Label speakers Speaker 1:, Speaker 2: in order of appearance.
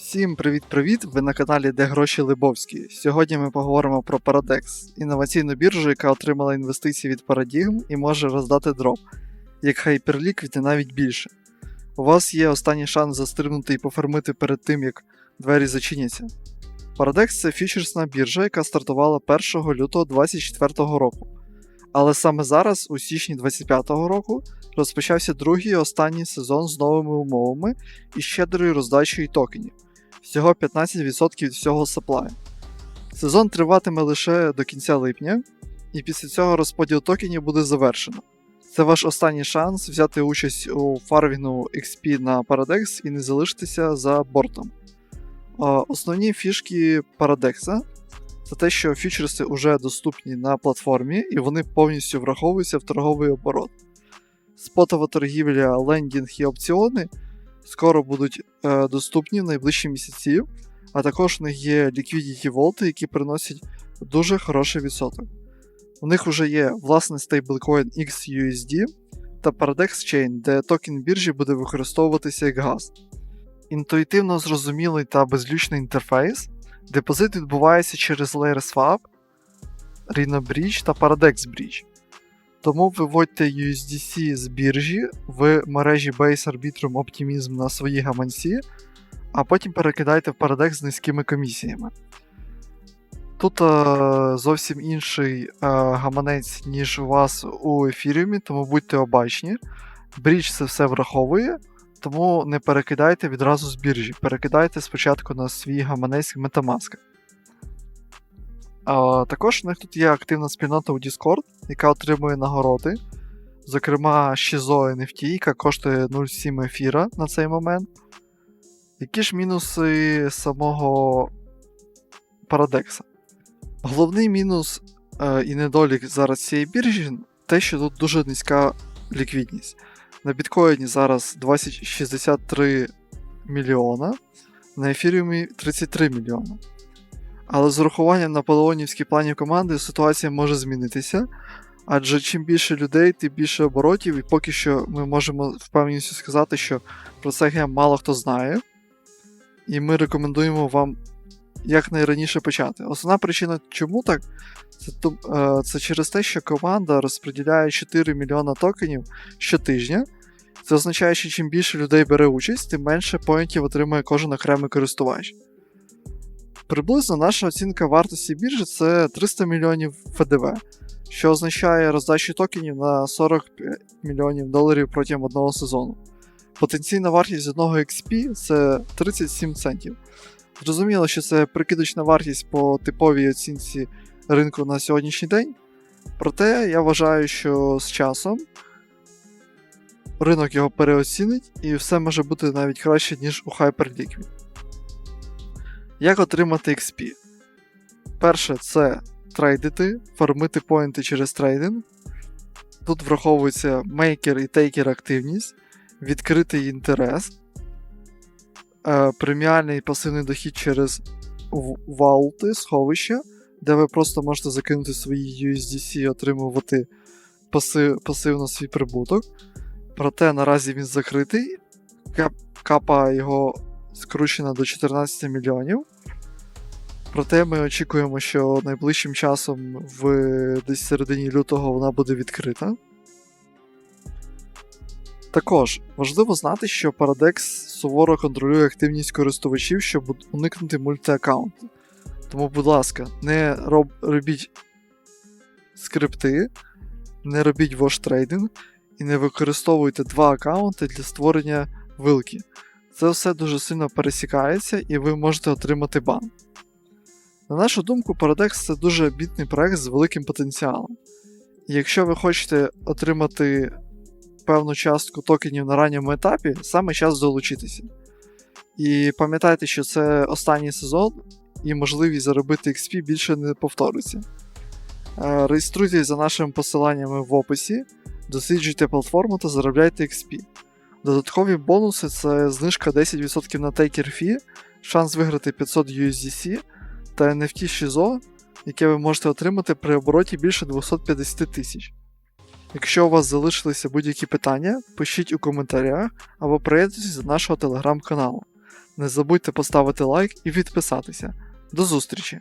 Speaker 1: Всім привіт-привіт! Ви на каналі Де Гроші Либовські. Сьогодні ми поговоримо про Paradex, інноваційну біржу, яка отримала інвестиції від Paradigm і може роздати дроп, як Hyperliquid і навіть більше. У вас є останній шанс застрибнути і пофармити перед тим, як двері зачиняться. Paradex це фьючерсна біржа, яка стартувала 1 лютого 2024 року. Але саме зараз, у січні 2025 року, розпочався другий і останній сезон з новими умовами і щедрою роздачею токенів всього 15% від всього саплаю. Сезон триватиме лише до кінця липня, і після цього розподіл токенів буде завершено. Це ваш останній шанс взяти участь у фарвінгу XP на Paradex і не залишитися за бортом. Основні фішки Paradex це те, що фьючерси вже доступні на платформі і вони повністю враховуються в торговий оборот. Спотова торгівля, лендінг і опціони скоро будуть е, доступні в найближчі місяці, а також в них є liquidity волти, які приносять дуже хороший відсоток. У них вже є власний стейблкоін XUSD та Paradex Chain, де токен біржі буде використовуватися як газ. Інтуїтивно зрозумілий та безлючний інтерфейс. Депозит відбувається через LayerSwap, Rhino Bridge та Paradex Bridge. Тому виводьте USDC з біржі в мережі Base Arbitrum Optimism на свої гаманці, а потім перекидайте в Paradex з низькими комісіями. Тут е, зовсім інший е, гаманець, ніж у вас у ефіріумі, тому будьте обачні. Брідж це все враховує, тому не перекидайте відразу з біржі. Перекидайте спочатку на свій гаманець Metamask. А, також у них тут є активна спільнота у Discord, яка отримує нагороди. Зокрема, Shizo NFT, яка коштує 0,7 ефіра на цей момент. Які ж мінуси самого Парадекса? Головний мінус е, і недолік зараз цієї біржі те, що тут дуже низька ліквідність. На біткоїні зараз 2063 мільйона, на ефіріумі 33 мільйона. Але з урахуванням наполеонівських планів команди ситуація може змінитися. Адже чим більше людей, тим більше оборотів, і поки що ми можемо впевненістю сказати, що про це гем мало хто знає. І ми рекомендуємо вам якнайраніше почати. Основна причина, чому так, це, це через те, що команда розподіляє 4 мільйона токенів щотижня. Це означає, що чим більше людей бере участь, тим менше поінтів отримує кожен окремий користувач. Приблизно наша оцінка вартості біржі це 300 мільйонів ФДВ, що означає роздачу токенів на 40 мільйонів доларів протягом одного сезону. Потенційна вартість одного XP це 37 центів. Зрозуміло, що це прикидочна вартість по типовій оцінці ринку на сьогоднішній день. Проте я вважаю, що з часом ринок його переоцінить і все може бути навіть краще, ніж у Hyperliquid. Як отримати XP? Перше, це трейдити, фармити поінти через трейдинг. Тут враховується мейкер і тейкер активність, відкритий інтерес, е, преміальний пасивний дохід через валти, сховища, де ви просто можете закинути свої USDC і отримувати пасив, пасивно свій прибуток. Проте наразі він закритий. Капа його скручена до 14 мільйонів. Проте ми очікуємо, що найближчим часом в десь середині лютого вона буде відкрита. Також важливо знати, що Paradex суворо контролює активність користувачів, щоб уникнути мультиаккаунту. Тому, будь ласка, не роб... робіть скрипти, не робіть воштрейдинг і не використовуйте два аккаунти для створення вилки. Це все дуже сильно пересікається і ви можете отримати бан. На нашу думку, Paradex це дуже обітний проект з великим потенціалом. І якщо ви хочете отримати певну частку токенів на ранньому етапі, саме час долучитися. І пам'ятайте, що це останній сезон, і можливість заробити XP більше не повториться. Е, реєструйтесь за нашими посиланнями в описі, досліджуйте платформу та заробляйте XP. Додаткові бонуси це знижка 10% на Taker Fee, шанс виграти 500 USDC та NFT Shizo, яке ви можете отримати при обороті більше 250 тисяч. Якщо у вас залишилися будь-які питання, пишіть у коментарях або приєднуйтесь до нашого телеграм-каналу. Не забудьте поставити лайк і підписатися. До зустрічі!